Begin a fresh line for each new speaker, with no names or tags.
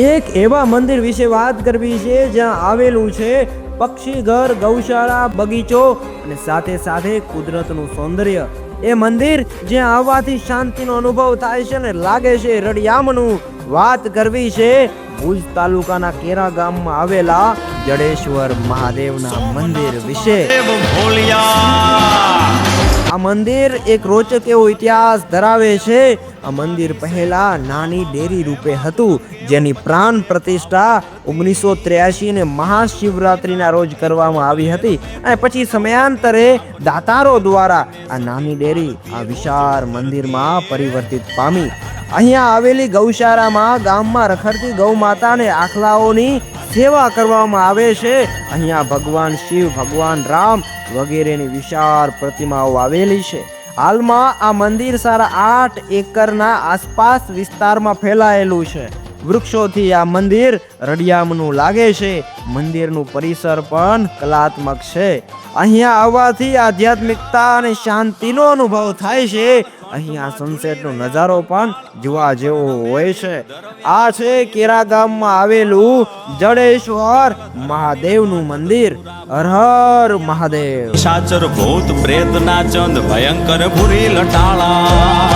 એક એવા મંદિર વિશે વાત કરવી છે જ્યાં આવેલું છે પક્ષી ઘર, ગૌશાળા, બગીચો અને સાથે સાથે કુદરતનું સૌંદર્ય. એ મંદિર જ્યાં આવવાથી શાંતિનો અનુભવ થાય છે ને લાગે છે રડિયામનું વાત કરવી છે ભુજ તાલુકાના કેરા ગામમાં આવેલા જડેશ્વર મહાદેવના મંદિર વિશે.
ભોલિયા
આ મંદિર એક રોચક એવો ઇતિહાસ ધરાવે છે. આ મંદિર પહેલા નાની ડેરી રૂપે હતું, જેની પ્રાણ પ્રતિષ્ઠા ઓગણીસો ત્ર્યાસી ને મહાશિવરાત્રિના રોજ કરવામાં આવી હતી. અને પછી સમયાંતરે દાતારો દ્વારા આ નાની ડેરી આ વિશાળ મંદિરમાં પરિવર્તિત પામી. અહીંયા આવેલી ગૌશાળામાં ગામમાં રખડતી ગૌ માતાને આખલાઓની સેવા કરવામાં આવે છે. અહીંયા ભગવાન શિવ, ભગવાન રામ વગેરેની વિશાળ પ્રતિમાઓ આવેલી છે. હાલમાં આ મંદિર સારા આઠ એકરના આસપાસ વિસ્તારમાં ફેલાયેલું છે. વૃક્ષોથી આ મંદિર રડિયામનું લાગે છે. મંદિરનું પરિસર પણ કલાત્મક છે. અહીંયા આવવાથી આધ્યાત્મિકતા અને શાંતિનો અનુભવ થાય છે. અહીંયા સનસેટનો નજારો પણ જોવા જેવો હોય છે. આ છે કેરા ગામમાં આવેલું જડેશ્વર મહાદેવનું મંદિર. હર હર મહાદેવ.
સાચર ભૂત પ્રેત ના ચંદ, ભયંકર ભૂરી લટાળા.